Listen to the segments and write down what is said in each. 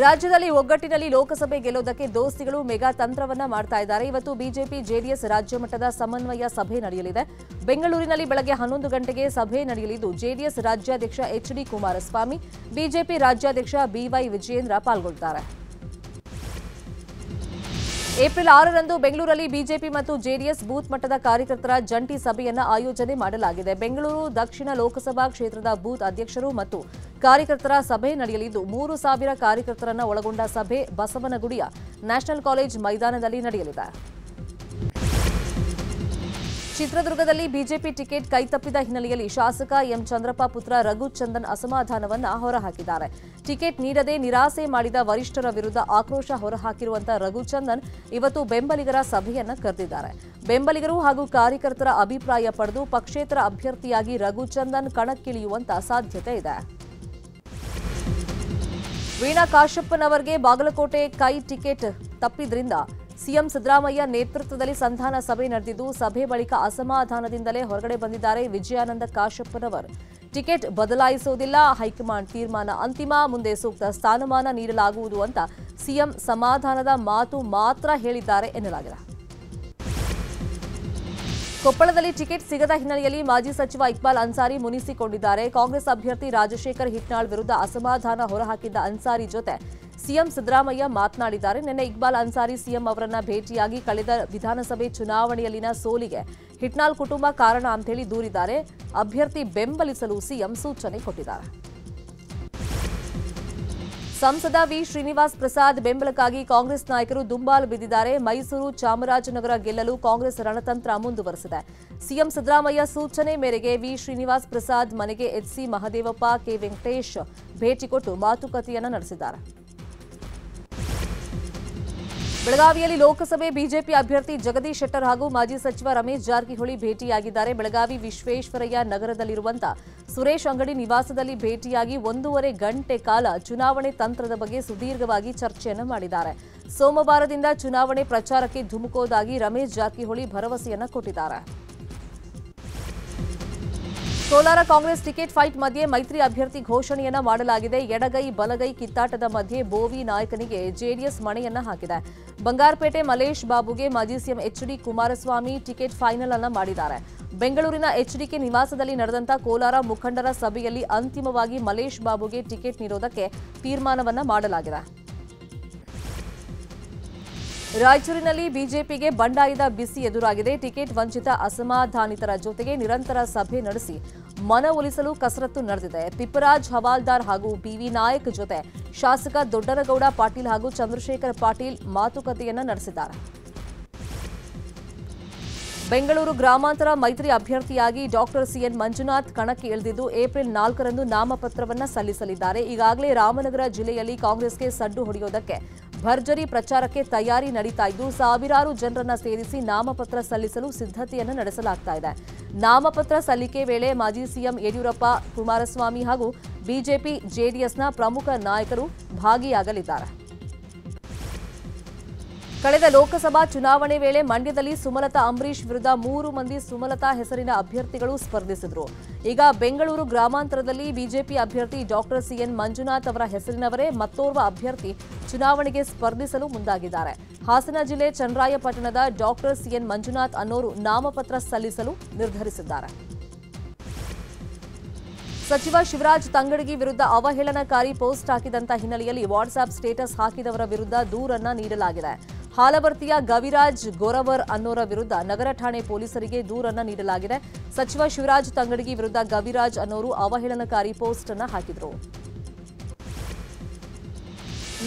ರಾಜ್ಯದಲ್ಲಿ ಒಗ್ಗಟ್ಟಿನಲ್ಲಿ ಲೋಕಸಭೆ ಗೆಲ್ಲೋದಕ್ಕೆ ದೋಸ್ತಿಗಳು ಮೆಗಾ ತಂತ್ರವನ್ನ ಮಾಡ್ತಾ ಇದ್ದಾರೆ. ಇವತ್ತು ಬಿಜೆಪಿ, ಜೆಡಿಎಸ್ ರಾಜ್ಯ ಮಟ್ಟದ ಸಮನ್ವಯ ಸಭೆ ನಡೆಯಲಿದೆ. ಬೆಂಗಳೂರಿನಲ್ಲಿ ಬೆಳಗ್ಗೆ ಹನ್ನೊಂದು ಗಂಟೆಗೆ ಸಭೆ ನಡೆಯಲಿದ್ದು, ಜೆಡಿಎಸ್ ರಾಜ್ಯಾಧ್ಯಕ್ಷ ಎಚ್ ಡಿ ಕುಮಾರಸ್ವಾಮಿ, ಬಿಜೆಪಿ ರಾಜ್ಯಾಧ್ಯಕ್ಷ ಬಿವೈ ವಿಜಯೇಂದ್ರ ಪಾಲ್ಗೊಳ್ಳುತ್ತಾರೆ ಏಪ್ರಿಲ್ ಆರರಂದು ಬೆಂಗಳೂರಲ್ಲಿ ಬಿಜೆಪಿ ಮತ್ತು ಜೆಡಿಎಸ್ ಬೂತ್ ಮಟ್ಟದ ಕಾರ್ಯಕರ್ತರ ಜಂಟಿ ಸಭೆಯನ್ನು ಆಯೋಜನೆ ಮಾಡಲಾಗಿದೆ. ಬೆಂಗಳೂರು, ದಕ್ಷಿಣ ಲೋಕಸಭಾ ಕ್ಷೇತ್ರದ ಬೂತ್ ಅಧ್ಯಕ್ಷರು ಮತ್ತು ಕಾರ್ಯಕರ್ತರ ಸಭೆ ನಡೆಯಲಿದ್ದು, ಮೂರು ಸಾವಿರ ಕಾರ್ಯಕರ್ತರನ್ನು ಒಳಗೊಂಡ ಸಭೆ ಬಸವನಗುಡಿಯ ನ್ಯಾಷನಲ್ ಕಾಲೇಜ್ ಮೈದಾನದಲ್ಲಿ ನಡೆಯಲಿದೆ. ಚಿತ್ರದುರ್ಗದಲ್ಲಿ ಬಿಜೆಪಿ ಟಿಕೆಟ್ ಕೈತಪ್ಪಿದ ಹಿನ್ನೆಲೆಯಲ್ಲಿ ಶಾಸಕ ಎಂ ಚಂದ್ರಪ್ಪ ಪುತ್ರ ರಘುಚಂದನ್ ಅಸಮಾಧಾನವನ್ನ ಹೊರಹಾಕಿದ್ದಾರೆ. ಟಿಕೆಟ್ ನೀಡದೆ ನಿರಾಸೆ ಮಾಡಿದ ವರಿಷ್ಠರ ವಿರುದ್ಧ ಆಕ್ರೋಶ ಹೊರಹಾಕಿರುವಂತಹ ರಘುಚಂದನ್ ಇವತ್ತು ಬೆಂಬಲಿಗರ ಸಭೆಯನ್ನ ಕರೆದಿದ್ದಾರೆ. ಬೆಂಬಲಿಗರು ಹಾಗೂ ಕಾರ್ಯಕರ್ತರ ಅಭಿಪ್ರಾಯ ಪಡೆದು ಪಕ್ಷೇತರ ಅಭ್ಯರ್ಥಿಯಾಗಿ ರಘುಚಂದನ್ ಕಣಕ್ಕಿಳಿಯುವಂತ ಸಾಧ್ಯತೆ ಇದೆ. ವೀಣಾ ಕಾಶಪ್ಪನವರಿಗೆ ಬಾಗಲಕೋಟೆ ಕೈ ಟಿಕೆಟ್ ತಪ್ಪಿದ್ರಿಂದ ಸಿಎಂ ಸಿದ್ದರಾಮಯ್ಯ ನೇತೃತ್ವದಲ್ಲಿ ಸಂಧಾನ ಸಭೆ ನಡೆದಿದ್ದು, ಸಭೆ ಬಳಿಕ ಅಸಮಾಧಾನದಿಂದಲೇ ಹೊರಗಡೆ ಬಂದಿದ್ದಾರೆ ವಿಜಯಾನಂದ ಕಾಶಪ್ಪನವರ್. ಟಿಕೆಟ್ ಬದಲಾಯಿಸುವುದಿಲ್ಲ ಹೈಕಮಾಂಡ್ ತೀರ್ಮಾನ ಅಂತಿಮ, ಮುಂದೆ ಸೂಕ್ತ ಸ್ಥಾನಮಾನ ನೀಡಲಾಗುವುದು ಅಂತ ಸಿಎಂ ಸಮಾಧಾನದ ಮಾತು ಮಾತ್ರ ಹೇಳಿದ್ದಾರೆ ಎನ್ನಲಾಗಿದೆ. ಕೊಪ್ಪಳದಲ್ಲಿ ಟಿಕೆಟ್ ಸಿಗದ ಹಿನ್ನೆಲೆಯಲ್ಲಿ ಮಾಜಿ ಸಚಿವ ಇಕ್ಬಾಲ್ ಅನ್ಸಾರಿ ಮುನಿಸಿಕೊಂಡಿದ್ದಾರೆ. ಕಾಂಗ್ರೆಸ್ ಅಭ್ಯರ್ಥಿ ರಾಜಶೇಖರ್ ಹಿಟ್ನಾಳ್ ವಿರುದ್ಧ ಅಸಮಾಧಾನ ಹೊರಹಾಕಿದ್ದ ಅನ್ಸಾರಿ ಜೊತೆ ಸಿಎಂ ಸಿದ್ದರಾಮಯ್ಯ ಮಾತನಾಡಿದ್ದಾರೆ. ನಿನ್ನೆ ಇಕ್ಬಾಲ್ ಅನ್ಸಾರಿ ಸಿಎಂ ಅವರನ್ನ ಭೇಟಿಯಾಗಿ ಕಳೆದ ವಿಧಾನಸಭೆ ಚುನಾವಣೆಯಲ್ಲಿನ ಸೋಲಿಗೆ ಹಿಟ್ನಾಲ್ ಕುಟುಂಬ ಕಾರಣ ಅಂತೇಳಿ ದೂರಿದ್ದಾರೆ. ಅಭ್ಯರ್ಥಿ ಬೆಂಬಲಿಸಲು ಸಿಎಂ ಸೂಚನೆ ಕೊಟ್ಟಿದ್ದಾರೆ. ಸಂಸದ ವಿ. ಶ್ರೀನಿವಾಸ್ ಪ್ರಸಾದ್ ಬೆಂಬಲಕ್ಕಾಗಿ ಕಾಂಗ್ರೆಸ್ ನಾಯಕರು ದುಂಬಾಲು ಬಿದ್ದಿದ್ದಾರೆ. ಮೈಸೂರು ಚಾಮರಾಜನಗರ ಗೆಲ್ಲಲು ಕಾಂಗ್ರೆಸ್ ರಣತಂತ್ರ ಮುಂದುವರೆಸಿದೆ. ಸಿಎಂ ಸಿದ್ದರಾಮಯ್ಯ ಸೂಚನೆ ಮೇರೆಗೆ ವಿ. ಶ್ರೀನಿವಾಸ್ ಪ್ರಸಾದ್ ಮನೆಗೆ ಎಚ್ಸಿ ಮಹದೇವಪ್ಪ, ಕೆ. ವೆಂಕಟೇಶ್ ಭೇಟಿ ಕೊಟ್ಟು ಮಾತುಕತೆಯನ್ನು ನಡೆಸಿದ್ದಾರೆ. ಬೆಳಗಾವಿಯಲ್ಲಿ ಲೋಕಸಭೆ ಬಿಜೆಪಿ ಅಭ್ಯರ್ಥಿ ಜಗದೀಶ್ ಶೆಟ್ಟರ್ ಹಾಗೂ ಮಾಜಿ ಸಚಿವ ರಮೇಶ್ ಜಾರಕಿಹೊಳಿ ಭೇಟಿಯಾಗಿದ್ದಾರೆ. ಬೆಳಗಾವಿ ವಿಶ್ವೇಶ್ವರಯ್ಯ ನಗರದಲ್ಲಿರುವಂತ ಸುರೇಶ್ ಅಂಗಡಿ ನಿವಾಸದಲ್ಲಿ ಭೇಟಿಯಾಗಿ ಒಂದೂವರೆ ಗಂಟೆ ಕಾಲ ಚುನಾವಣೆ ತಂತ್ರದ ಬಗ್ಗೆ ಸುದೀರ್ಘವಾಗಿ ಚರ್ಚೆಯನ್ನು ಮಾಡಿದ್ದಾರೆ. ಸೋಮವಾರದಿಂದ ಚುನಾವಣೆ ಪ್ರಚಾರಕ್ಕೆ ಧುಮುಕೋದಾಗಿ ರಮೇಶ್ ಜಾರಕಿಹೊಳಿ ಭರವಸೆಯನ್ನು ಕೊಟ್ಟಿದ್ದಾರೆ. ಕೋಲಾರ ಕಾಂಗ್ರೆಸ್ ಟಿಕೆಟ್ ಫೈಟ್ ಮಧ್ಯೆ ಮೈತ್ರಿ ಅಭ್ಯರ್ಥಿ ಘೋಷಣೆಯನ್ನ ಮಾಡಲಾಗಿದೆ. ಎಡಗೈ, ಬಲಗೈ ಕಿತ್ತಾಟದ ಮಧ್ಯೆ ಬೋವಿ ನಾಯಕನಿಗೆ ಜೆಡಿಎಸ್ ಮಣೆಯನ್ನ ಹಾಕಿದೆ. ಬಂಗಾರಪೇಟೆ ಮಲೇಶ್ ಬಾಬುಗೆ ಮಾಜಿ CM H D Kumaraswamy ticket final ಅನ್ನ ಮಾಡಿದ್ದಾರೆ. ಬೆಂಗಳೂರಿನ ಎಚ್ಡಿಕೆ ನಿವಾಸದಲ್ಲಿ ನಡೆದಂತ ಕೋಲಾರ ಮುಖಂಡರ ಸಭೆಯಲ್ಲಿ ಅಂತಿಮವಾಗಿ ಮಲೇಶ್ ಬಾಬುಗೆ ಟಿಕೆಟ್ ನೀಡೋದಕ್ಕೆ ತೀರ್ಮಾನವನ್ನ ಮಾಡಲಾಗಿದೆ. ರಾಯಚೂರಿನಲ್ಲಿ ಬಿಜೆಪಿಗೆ ಬಂಡಾಯದ ಬಿಸಿ ಎದುರಾಗಿದೆ. ಟಿಕೆಟ್ ವಂಚಿತ ಅಸಮಾಧಾನಿತರ ಜೊತೆಗೆ ನಿರಂತರ ಸಭೆ ನಡೆಸಿ ಮನವೊಲಿಸಲು ಕಸರತ್ತು ನಡೆದಿದೆ. ತಿಪ್ಪರಾಜ್ ಹವಾಲ್ದಾರ್ ಹಾಗೂ ಬಿವಿ ನಾಯಕ್ ಜೊತೆ ಶಾಸಕ ದೊಡ್ಡನಗೌಡ ಪಾಟೀಲ್ ಹಾಗೂ ಚಂದ್ರಶೇಖರ್ ಪಾಟೀಲ್ ಮಾತುಕತೆಯನ್ನ ನಡೆಸಿದ್ದಾರೆ. ಬೆಂಗಳೂರು ಗ್ರಾಮಾಂತರ ಮೈತ್ರಿ ಅಭ್ಯರ್ಥಿಯಾಗಿ ಡಾಕ್ಟರ್ ಸಿಎನ್ ಮಂಜುನಾಥ್ ಕಣಕ್ಕೆ ಇಳಿದಿದ್ದು ಏಪ್ರಿಲ್ ನಾಲ್ಕರಂದು ನಾಮಪತ್ರವನ್ನ ಸಲ್ಲಿಸಲಿದ್ದಾರೆ. ಈಗಾಗಲೇ ರಾಮನಗರ ಜಿಲ್ಲೆಯಲ್ಲಿ ಕಾಂಗ್ರೆಸ್ಗೆ ಸಡ್ಡು ಹೊಡೆಯೋದಕ್ಕೆ ಭರ್ಜರಿ ಪ್ರಚಾರಕ್ಕೆ ತಯಾರಿ ನಡೀತಾ ಇದ್ದು, ಸಾವಿರಾರು ಜನರನ್ನ ಸೇರಿಸಿ ನಾಮಪತ್ರ ಸಲ್ಲಿಸಲು ಸಿದ್ಧತೆಯನ್ನು ನಡೆಸಲಾಗ್ತಾ ಇದೆ. ನಾಮಪತ್ರ ಸಲ್ಲಿಕೆ ವೇಳೆ ಮಾಜಿ ಸಿಎಂ ಯಡಿಯೂರಪ್ಪ, ಕುಮಾರಸ್ವಾಮಿ ಹಾಗೂ ಬಿಜೆಪಿ, ಜೆಡಿಎಸ್ನ ಪ್ರಮುಖ ನಾಯಕರು ಭಾಗಿಯಾಗಲಿದ್ದಾರೆ. ಕಳೆದ ಲೋಕಸಭಾ ಚುನಾವಣೆ ವೇಳೆ ಮಂಡ್ಯದಲ್ಲಿ ಸುಮಲತಾ ಅಂಬರೀಶ್ ವಿರುದ್ಧ ಮೂರು ಮಂದಿ ಸುಮಲತಾ ಹೆಸರಿನ ಅಭ್ಯರ್ಥಿಗಳು ಸ್ಪರ್ಧಿಸಿದ್ರು. ಈಗ ಬೆಂಗಳೂರು ಗ್ರಾಮಾಂತರದಲ್ಲಿ ಬಿಜೆಪಿ ಅಭ್ಯರ್ಥಿ ಡಾಕ್ಟರ್ ಸಿಎನ್ ಮಂಜುನಾಥ್ ಅವರ ಹೆಸರಿನವರೇ ಮತ್ತೋರ್ವ ಅಭ್ಯರ್ಥಿ ಚುನಾವಣೆಗೆ ಸ್ಪರ್ಧಿಸಲು ಮುಂದಾಗಿದ್ದಾರೆ. ಹಾಸನ ಜಿಲ್ಲೆ ಚನ್ನರಾಯಪಟ್ಟಣದ ಡಾಕ್ಟರ್ ಸಿಎನ್ ಮಂಜುನಾಥ್ ಅನ್ನೋರು ನಾಮಪತ್ರ ಸಲ್ಲಿಸಲು ನಿರ್ಧರಿಸಿದ್ದಾರೆ. ಸಚಿವ ಶಿವರಾಜ್ ತಂಗಡಗಿ ವಿರುದ್ಧ ಅವಹೇಳನಕಾರಿ ಪೋಸ್ಟ್ ಹಾಕಿದಂತ ಹಿನ್ನೆಲೆಯಲ್ಲಿ ವಾಟ್ಸ್ಆಪ್ ಸ್ಟೇಟಸ್ ಹಾಕಿದವರ ವಿರುದ್ಧ ದೂರನ್ನ ನೀಡಲಾಗಿದೆ. ಹಾಲಬರ್ತಿಯ ಗವಿರಾಜ್ ಗೊರವರ್ ಅನ್ನೋರ ವಿರುದ್ಧ ನಗರ ಠಾಣೆ ಪೊಲೀಸರಿಗೆ ದೂರನ್ನು ನೀಡಲಾಗಿದೆ. ಸಚಿವ ಶಿವರಾಜ್ ತಂಗಡಗಿ ವಿರುದ್ಧ ಗವಿರಾಜ್ ಅನ್ನೋರು ಅವಹೇಳನಕಾರಿ ಪೋಸ್ಟ್ ಅನ್ನು ಹಾಕಿದ್ರು.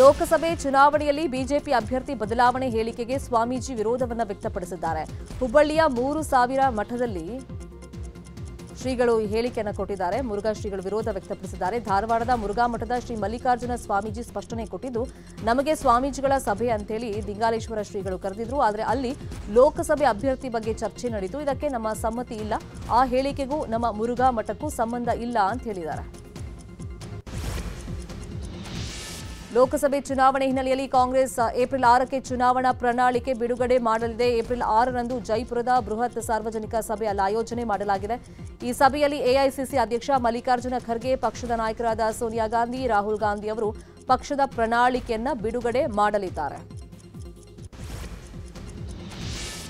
ಲೋಕಸಭೆ ಚುನಾವಣೆಯಲ್ಲಿ ಬಿಜೆಪಿ ಅಭ್ಯರ್ಥಿ ಬದಲಾವಣೆ ಹೇಳಿಕೆಗೆ ಸ್ವಾಮೀಜಿ ವಿರೋಧವನ್ನು ವ್ಯಕ್ತಪಡಿಸಿದ್ದಾರೆ. ಹುಬ್ಬಳ್ಳಿಯ ಮೂರು ಸಾವಿರ ಮಠದಲ್ಲಿ ಶ್ರೀಗಳು ಈ ಹೇಳಿಕೆಯನ್ನು ಕೊಟ್ಟಿದ್ದಾರೆ. ಮುರುಘಾ ಶ್ರೀಗಳು ವಿರೋಧ ವ್ಯಕ್ತಪಡಿಸಿದ್ದಾರೆ. ಧಾರವಾಡದ ಮುರುಘಾ ಮಠದ ಶ್ರೀ ಮಲ್ಲಿಕಾರ್ಜುನ ಸ್ವಾಮೀಜಿ ಸ್ಪಷ್ಟನೆ ಕೊಟ್ಟಿದ್ದು, ನಮಗೆ ಸ್ವಾಮೀಜಿಗಳ ಸಭೆ ಅಂತೇಳಿ ದಿಂಗಾಲೇಶ್ವರ ಶ್ರೀಗಳು ಕರೆದಿದ್ರು. ಆದರೆ ಅಲ್ಲಿ ಲೋಕಸಭೆ ಅಭ್ಯರ್ಥಿ ಬಗ್ಗೆ ಚರ್ಚೆ ನಡೆಯಿತು ಇದಕ್ಕೆ ನಮ್ಮ ಸಮ್ಮತಿ ಇಲ್ಲ. ಆ ಹೇಳಿಕೆಗೂ ನಮ್ಮ ಮುರುಘಾ ಮಠಕ್ಕೂ ಸಂಬಂಧ ಇಲ್ಲ ಅಂತ ಹೇಳಿದ್ದಾರೆ. ಲೋಕಸಭೆ ಚುನಾವಣೆ ಹಿನ್ನೆಲೆಯಲ್ಲಿ ಕಾಂಗ್ರೆಸ್ ಏಪ್ರಿಲ್ ಆರಕ್ಕೆ ಚುನಾವಣಾ ಪ್ರಣಾಳಿಕೆ ಬಿಡುಗಡೆ ಮಾಡಲಿದೆ. ಏಪ್ರಿಲ್ ಆರರಂದು ಜೈಪುರದ ಬೃಹತ್ ಸಾರ್ವಜನಿಕ ಸಭೆಯಲ್ಲಿ ಆಯೋಜನೆ ಮಾಡಲಾಗಿದೆ. ಈ ಸಭೆಯಲ್ಲಿ ಎಐಸಿಸಿ ಅಧ್ಯಕ್ಷ ಮಲ್ಲಿಕಾರ್ಜುನ ಖರ್ಗೆ, ಪಕ್ಷದ ನಾಯಕರಾದ ಸೋನಿಯಾ ಗಾಂಧಿ, ರಾಹುಲ್ ಗಾಂಧಿ ಅವರು ಪಕ್ಷದ ಪ್ರಣಾಳಿಕೆಯನ್ನ ಬಿಡುಗಡೆ ಮಾಡಲಿದ್ದಾರೆ.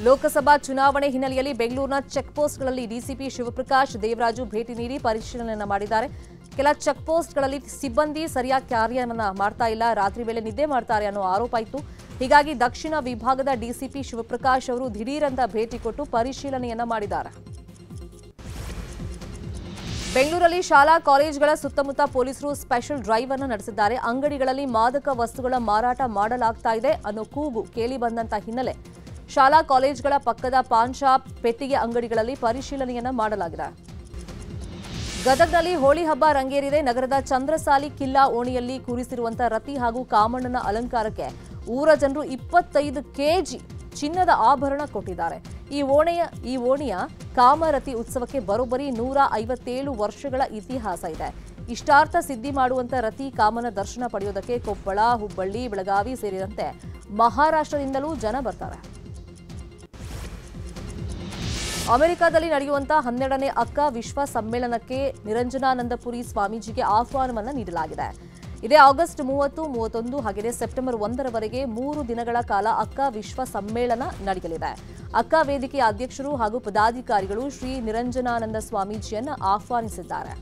ಲೋಕಸಭಾ ಚುನಾವಣೆ ಹಿನ್ನೆಲೆಯಲ್ಲಿ ಬೆಂಗಳೂರಿನ ಚೆಕ್ಪೋಸ್ಟ್ಗಳಲ್ಲಿ ಡಿಸಿಪಿ ಶಿವಪ್ರಕಾಶ್, ದೇವರಾಜು ಭೇಟಿ ನೀಡಿ ಪರಿಶೀಲನೆ ಮಾಡಿದ್ದಾರೆ. ಕೆಲ ಚೆಕ್ಪೋಸ್ಟ್ಗಳಲ್ಲಿ ಸಿಬ್ಬಂದಿ ಸರಿಯಾಗಿ ಕಾರ್ಯವನ್ನ ಮಾಡ್ತಾ ಇಲ್ಲ, ರಾತ್ರಿ ವೇಳೆ ನಿದ್ದೆ ಮಾಡ್ತಾರೆ ಅನ್ನೋ ಆರೋಪ ಇತ್ತು. ಹೀಗಾಗಿ ದಕ್ಷಿಣ ವಿಭಾಗದ ಡಿಸಿಪಿ ಶಿವಪ್ರಕಾಶ್ ಅವರು ದಿಢೀರಂತ ಭೇಟಿ ಕೊಟ್ಟು ಪರಿಶೀಲನೆಯನ್ನ ಮಾಡಿದ್ದಾರೆ. ಬೆಂಗಳೂರಲ್ಲಿ ಶಾಲಾ ಕಾಲೇಜುಗಳ ಸುತ್ತಮುತ್ತ ಪೊಲೀಸರು ಸ್ಪೆಷಲ್ ಡ್ರೈವ್ ಅನ್ನು ನಡೆಸಿದ್ದಾರೆ. ಅಂಗಡಿಗಳಲ್ಲಿ ಮಾದಕ ವಸ್ತುಗಳ ಮಾರಾಟ ಮಾಡಲಾಗ್ತಾ ಇದೆ ಅನ್ನೋ ಕೂಗು ಕೇಳಿ ಬಂದಂತ ಹಿನ್ನೆಲೆ ಶಾಲಾ ಕಾಲೇಜುಗಳ ಪಕ್ಕದ ಪಾನ್ ಶಾಪ್ ಪೆಟ್ಟಿಗೆ ಅಂಗಡಿಗಳಲ್ಲಿ ಪರಿಶೀಲನೆಯನ್ನ ಮಾಡಲಾಗಿದೆ. ಗದಗ್ನಲ್ಲಿ ಹೋಳಿ ಹಬ್ಬ ರಂಗೇರಿದೆ. ನಗರದ ಚಂದ್ರಸಾಲಿ ಕಿಲ್ಲಾ ಓಣಿಯಲ್ಲಿ ಕೂರಿಸಿರುವಂತಹ ರತಿ ಹಾಗೂ ಕಾಮಣ್ಣನ ಅಲಂಕಾರಕ್ಕೆ ಊರ ಜನರು ಇಪ್ಪತ್ತೈದು ಕೆಜಿ ಚಿನ್ನದ ಆಭರಣ ಕೊಟ್ಟಿದ್ದಾರೆ. ಈ ಓಣೆಯ, ಈ ಓಣಿಯ ಕಾಮರತಿ ಉತ್ಸವಕ್ಕೆ ಬರೋಬ್ಬರಿ ನೂರ ಐವತ್ತೇಳು ವರ್ಷಗಳ ಇತಿಹಾಸ ಇದೆ. ಇಷ್ಟಾರ್ಥ ಸಿದ್ಧಿ ಮಾಡುವಂತ ರತಿ ಕಾಮನ ದರ್ಶನ ಪಡೆಯೋದಕ್ಕೆ ಕೊಪ್ಪಳ, ಹುಬ್ಬಳ್ಳಿ, ಬೆಳಗಾವಿ ಸೇರಿದಂತೆ ಮಹಾರಾಷ್ಟ್ರದಿಂದಲೂ ಜನ ಬರ್ತಾರೆ. ಅಮೆರಿಕದಲ್ಲಿ ನಡೆಯುವಂತಹ ಹನ್ನೆರಡನೇ ಅಕ್ಕ ವಿಶ್ವ ಸಮ್ಮೇಳನಕ್ಕೆ ನಿರಂಜನಾನಂದಪುರಿ ಸ್ವಾಮೀಜಿಗೆ ಆಹ್ವಾನವನ್ನ ನೀಡಲಾಗಿದೆ. ಇದೇ ಆಗಸ್ಟ್ ಮೂವತ್ತು, ಮೂವತ್ತೊಂದು ಹಾಗೆಯೇ ಸೆಪ್ಟೆಂಬರ್ ಒಂದರವರೆಗೆ ಮೂರು ದಿನಗಳ ಕಾಲ ಅಕ್ಕ ವಿಶ್ವ ಸಮ್ಮೇಳನ ನಡೆಯಲಿದೆ. ಅಕ್ಕ ವೇದಿಕೆಯ ಅಧ್ಯಕ್ಷರು ಹಾಗೂ ಪದಾಧಿಕಾರಿಗಳು ಶ್ರೀ ನಿರಂಜನಾನಂದ ಸ್ವಾಮೀಜಿಯನ್ನು ಆಹ್ವಾನಿಸಿದ್ದಾರೆ.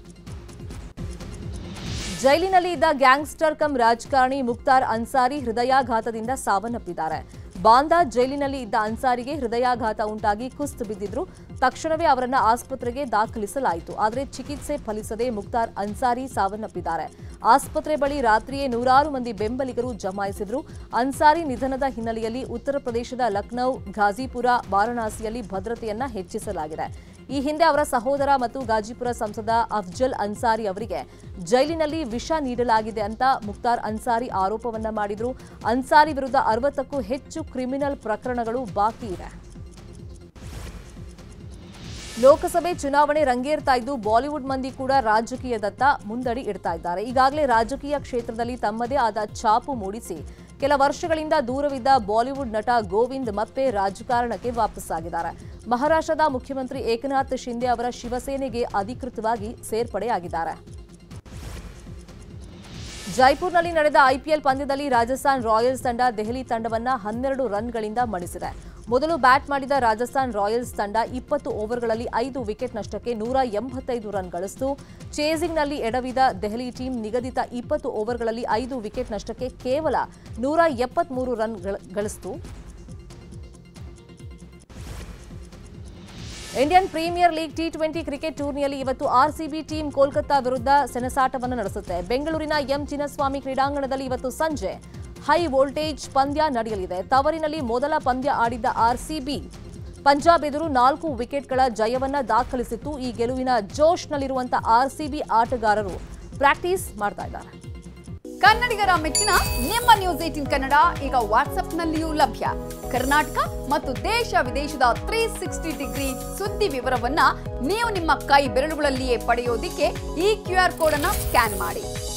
ಜೈಲಿನಲ್ಲಿ ಇದ್ದ ಗ್ಯಾಂಗ್ಸ್ಟರ್ ಕಂ ರಾಜಕಾರಣಿ ಮುಕ್ತಾರ್ ಅನ್ಸಾರಿ ಹೃದಯಾಘಾತದಿಂದ ಸಾವನ್ನಪ್ಪಿದ್ದಾರೆ. ಬಾಂದಾ ಜೈಲಿನಲ್ಲಿ ಇದ್ದ ಅನ್ಸಾರಿಗೆ ಹೃದಯಾಘಾತ ಉಂಟಾಗಿ ಕುಸ್ತು ಬಿದ್ದಿದ್ರು. ತಕ್ಷಣವೇ ಅವರನ್ನು ಆಸ್ಪತ್ರೆಗೆ ದಾಖಲಿಸಲಾಯಿತು. ಆದರೆ ಚಿಕಿತ್ಸೆ ಫಲಿಸದೆ ಮುಕ್ತಾರ್ ಅನ್ಸಾರಿ ಸಾವನ್ನಪ್ಪಿದ್ದಾರೆ. ಆಸ್ಪತ್ರೆ ಬಳಿ ರಾತ್ರಿಯೇ ನೂರಾರು ಮಂದಿ ಬೆಂಬಲಿಗರು ಜಮಾಯಿಸಿದ್ರು. ಅನ್ಸಾರಿ ನಿಧನದ ಹಿನ್ನೆಲೆಯಲ್ಲಿ ಉತ್ತರ ಪ್ರದೇಶದ ಲಖನೌ ಘಾಜಿಪುರ, ವಾರಣಾಸಿಯಲ್ಲಿ ಭದ್ರತೆಯನ್ನ ಹೆಚ್ಚಿಸಲಾಗಿದೆ. ಈ ಹಿಂದೆ ಅವರ ಸಹೋದರ ಮತ್ತು ಗಾಜಿಪುರ ಸಂಸದ ಅಫ್ಜಲ್ ಅನ್ಸಾರಿ ಅವರಿಗೆ ಜೈಲಿನಲ್ಲಿ ವಿಷ ನೀಡಲಾಗಿದೆ ಅಂತ ಮುಕ್ತಾರ್ ಅನ್ಸಾರಿ ಆರೋಪವನ್ನ ಮಾಡಿದ್ರು. ಅನ್ಸಾರಿ ವಿರುದ್ಧ ಅರವತ್ತಕ್ಕೂ ಹೆಚ್ಚು ಕ್ರಿಮಿನಲ್ ಪ್ರಕರಣಗಳು ಬಾಕಿ ಇದೆ. ಲೋಕಸಭೆ ಚುನಾವಣೆ ರಂಗೇರ್ತಾ ಇದ್ದು ಬಾಲಿವುಡ್ ಮಂದಿ ಕೂಡ ರಾಜಕೀಯದತ್ತ ಮುಂದಡಿ ಇಡ್ತಾ ಇದ್ದಾರೆ. ಈಗಾಗಲೇ ರಾಜಕೀಯ ಕ್ಷೇತ್ರದಲ್ಲಿ ತಮ್ಮದೇ ಆದ ಛಾಪು ಮೂಡಿಸಿ ಕೆಲ ವರ್ಷಗಳಿಂದ ದೂರವಿದ್ದ ಬಾಲಿವುಡ್ ನಟ ಗೋವಿಂದ್ ಮತ್ತೆ ರಾಜಕಾರಣಕ್ಕೆ ವಾಪಸ್ಸಾಗಿದ್ದಾರೆ. ಮಹಾರಾಷ್ಟ್ರದ ಮುಖ್ಯಮಂತ್ರಿ ಏಕನಾಥ್ ಶಿಂದೆ ಅವರ ಶಿವಸೇನೆಗೆ ಅಧಿಕೃತವಾಗಿ ಸೇರ್ಪಡೆಯಾಗಿದ್ದಾರೆ. ಜೈಪುರ್ನಲ್ಲಿ ನಡೆದ ಐಪಿಎಲ್ ಪಂದ್ಯದಲ್ಲಿ ರಾಜಸ್ಥಾನ್ ರಾಯಲ್ಸ್ ತಂಡ ದೆಹಲಿ ತಂಡವನ್ನು ಹನ್ನೆರಡು ರನ್ಗಳಿಂದ ಮಣಿಸಿದೆ. ಮೊದಲು ಬ್ಯಾಟ್ ಮಾಡಿದ ರಾಜಸ್ಥಾನ್ ರಾಯಲ್ಸ್ ತಂಡ ಇಪ್ಪತ್ತು ಓವರ್ಗಳಲ್ಲಿ ಐದು ವಿಕೆಟ್ ನಷ್ಟಕ್ಕೆ ನೂರ ಎಂಬತ್ತೈದು ರನ್ ಗಳಿಸಿತು. ಚೇಸಿಂಗ್ನಲ್ಲಿ ಎಡವಿದ ದೆಹಲಿ ಟೀಮ್ ನಿಗದಿತ ಇಪ್ಪತ್ತು ಓವರ್ಗಳಲ್ಲಿ ಐದು ವಿಕೆಟ್ ನಷ್ಟಕ್ಕೆ ಕೇವಲ ನೂರ ಎಪ್ಪತ್ಮೂರು ರನ್ ಗಳ- ಗಳಿಸಿತು. Indian premier league T twenty cricket ಟೂರ್ನಿಯಲ್ಲಿ ಇವತ್ತು ಆರ್ಸಿಬಿ ಟೀಮ್ ಕೋಲ್ಕತ್ತಾ ವಿರುದ್ಧ ಸೆಣಸಾಟವನ್ನು ನಡೆಸುತ್ತೆ. ಬೆಂಗಳೂರಿನ ಎಂ ಚಿನ್ನಸ್ವಾಮಿ ಕ್ರೀಡಾಂಗಣದಲ್ಲಿ ಇವತ್ತು ಸಂಜೆ ಹೈ ವೋಲ್ಟೇಜ್ ಪಂದ್ಯ ನಡೆಯಲಿದೆ. ತವರಿನಲ್ಲಿ ಮೊದಲ ಪಂದ್ಯ ಆಡಿದ್ದ ಆರ್ಸಿಬಿ ಪಂಜಾಬ್ ಎದುರು ನಾಲ್ಕು ವಿಕೆಟ್ಗಳ ಜಯವನ್ನ ದಾಖಲಿಸಿತ್ತು. ಈ ಗೆಲುವಿನ ಜೋಶ್ನಲ್ಲಿರುವಂತಹ ಆರ್ಸಿಬಿ ಆಟಗಾರರು ಪ್ರಾಕ್ಟೀಸ್ ಮಾಡ್ತಾ ಇದ್ದಾರೆ. ಕನ್ನಡಿಗರ ಮೆಚ್ಚಿನ ನಿಮ್ಮ ನ್ಯೂಸ್ ಏಟಿನ್ ಕನ್ನಡ ಈಗ ವಾಟ್ಸ್ಆಪ್ನಲ್ಲಿಯೂ ಲಭ್ಯ. ಕರ್ನಾಟಕ ಮತ್ತು ದೇಶ ವಿದೇಶದ ತ್ರೀ ಸಿಕ್ಸ್ಟಿ ಡಿಗ್ರಿ ಸುದ್ದಿ ವಿವರವನ್ನ ನೀವು ನಿಮ್ಮ ಕೈ ಬೆರಳುಗಳಲ್ಲಿಯೇ ಪಡೆಯೋದಿಕ್ಕೆ ಈ ಕ್ಯೂ ಆರ್ ಕೋಡ್ ಸ್ಕ್ಯಾನ್ ಮಾಡಿ.